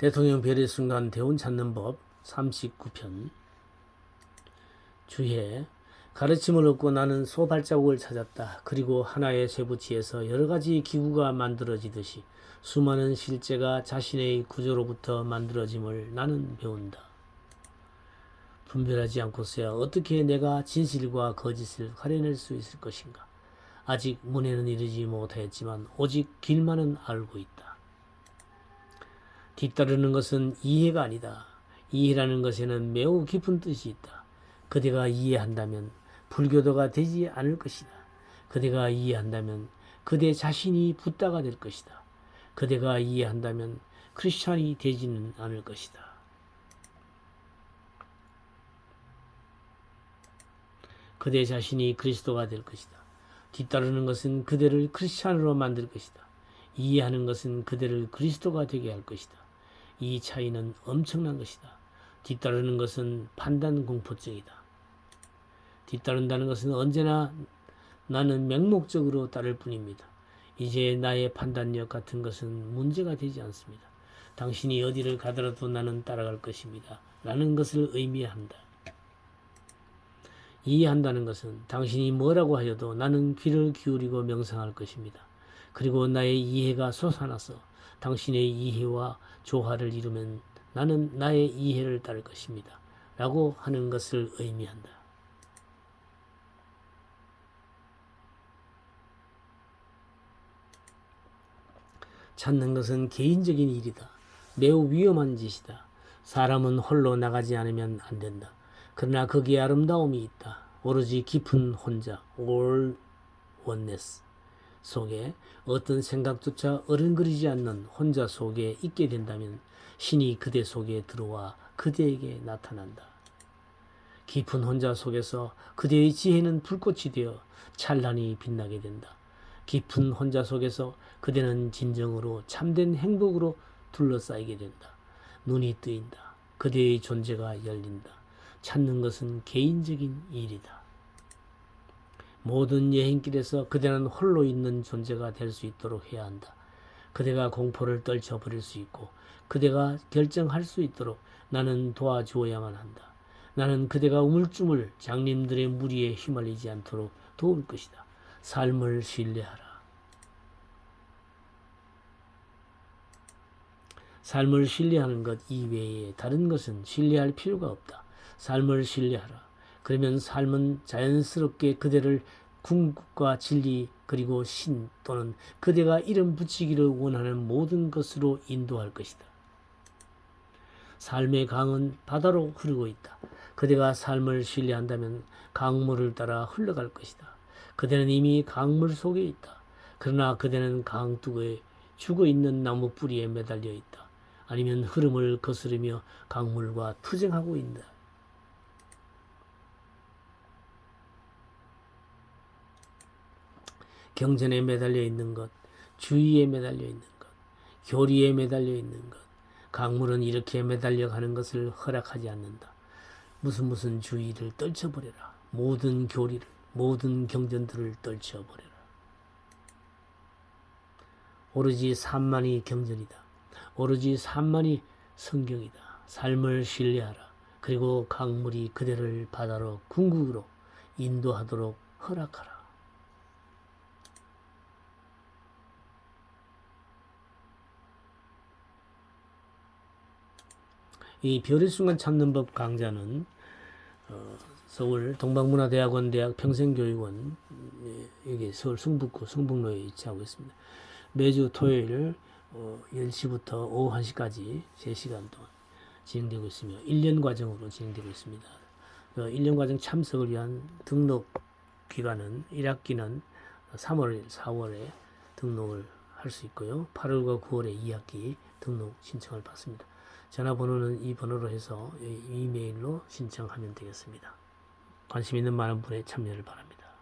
대통령 별의 순간 대운 찾는 법 39편 주해 가르침을 얻고 나는 소 발자국을 찾았다. 그리고 하나의 쇠붙이에서 여러 가지 기구가 만들어지듯이 수많은 실제가 자신의 구조로부터 만들어짐을 나는 배운다. 분별하지 않고서야 어떻게 내가 진실과 거짓을 가려낼 수 있을 것인가? 아직 문에는 이르지 못하였지만 오직 길만은 알고 있다. 뒤따르는 것은 이해가 아니다. 이해라는 것에는 매우 깊은 뜻이 있다. 그대가 이해한다면 불교도가 되지 않을 것이다. 그대가 이해한다면 그대 자신이 붓다가 될 것이다. 그대가 이해한다면 크리스찬이 되지는 않을 것이다. 그대 자신이 그리스도가 될 것이다. 뒤따르는 것은 그대를 크리스찬으로 만들 것이다. 이해하는 것은 그대를 그리스도가 되게 할 것이다. 이 차이는 엄청난 것이다. 뒤따르는 것은 판단 공포증이다. 뒤따른다는 것은 언제나 나는 맹목적으로 따를 뿐입니다. 이제 나의 판단력 같은 것은 문제가 되지 않습니다. 당신이 어디를 가더라도 나는 따라갈 것입니다. 라는 것을 의미한다. 이해한다는 것은 당신이 뭐라고 하여도 나는 귀를 기울이고 명상할 것입니다. 그리고 나의 이해가 솟아나서 당신의 이해와 조화를 이루면 나는 나의 이해를 따를 것입니다. 라고 하는 것을 의미한다. 찾는 것은 개인적인 일이다. 매우 위험한 짓이다. 사람은 홀로 나가지 않으면 안 된다. 그러나 거기에 아름다움이 있다. 오로지 깊은 혼자, all oneness 속에 어떤 생각조차 어른거리지 않는 혼자 속에 있게 된다면 신이 그대 속에 들어와 그대에게 나타난다. 깊은 혼자 속에서 그대의 지혜는 불꽃이 되어 찬란히 빛나게 된다. 깊은 혼자 속에서 그대는 진정으로 참된 행복으로 둘러싸이게 된다. 눈이 뜨인다. 그대의 존재가 열린다. 찾는 것은 개인적인 일이다. 모든 여행길에서 그대는 홀로 있는 존재가 될 수 있도록 해야 한다. 그대가 공포를 떨쳐버릴 수 있고 그대가 결정할 수 있도록 나는 도와주어야만 한다. 나는 그대가 우물쭈물 장님들의 무리에 휘말리지 않도록 도울 것이다. 삶을 신뢰하라. 삶을 신뢰하는 것 이외에 다른 것은 신뢰할 필요가 없다. 삶을 신뢰하라. 그러면 삶은 자연스럽게 그대를 궁극과 진리 그리고 신 또는 그대가 이름 붙이기를 원하는 모든 것으로 인도할 것이다. 삶의 강은 바다로 흐르고 있다. 그대가 삶을 신뢰한다면 강물을 따라 흘러갈 것이다. 그대는 이미 강물 속에 있다. 그러나 그대는 강둑에 죽어 있는 나무 뿌리에 매달려 있다. 아니면 흐름을 거스르며 강물과 투쟁하고 있다. 경전에 매달려 있는 것, 주의에 매달려 있는 것, 교리에 매달려 있는 것, 강물은 이렇게 매달려 가는 것을 허락하지 않는다. 무슨 무슨 주의를 떨쳐버려라. 모든 교리를, 모든 경전들을 떨쳐버려라. 오로지 산만이 경전이다. 오로지 산만이 성경이다. 삶을 신뢰하라. 그리고 강물이 그대를 바다로 궁극으로 인도하도록 허락하라. 이 별의 순간 찾는 법 강좌는 어, 서울 동방문화대학원 대학 평생교육원 예, 여기 서울 승북구 승북로에 위치하고 있습니다. 매주 토요일 어, 10시부터 오후 1시까지 3시간 동안 진행되고 있으며 1년 과정으로 진행되고 있습니다. 어, 1년 과정 참석을 위한 등록 기간은 1학기는 3월, 4월에 등록을 할 수 있고요. 8월과 9월에 2학기 등록 신청을 받습니다. 전화번호는 이 번호로 해서 이메일로 신청하면 되겠습니다. 관심 있는 많은 분의 참여를 바랍니다.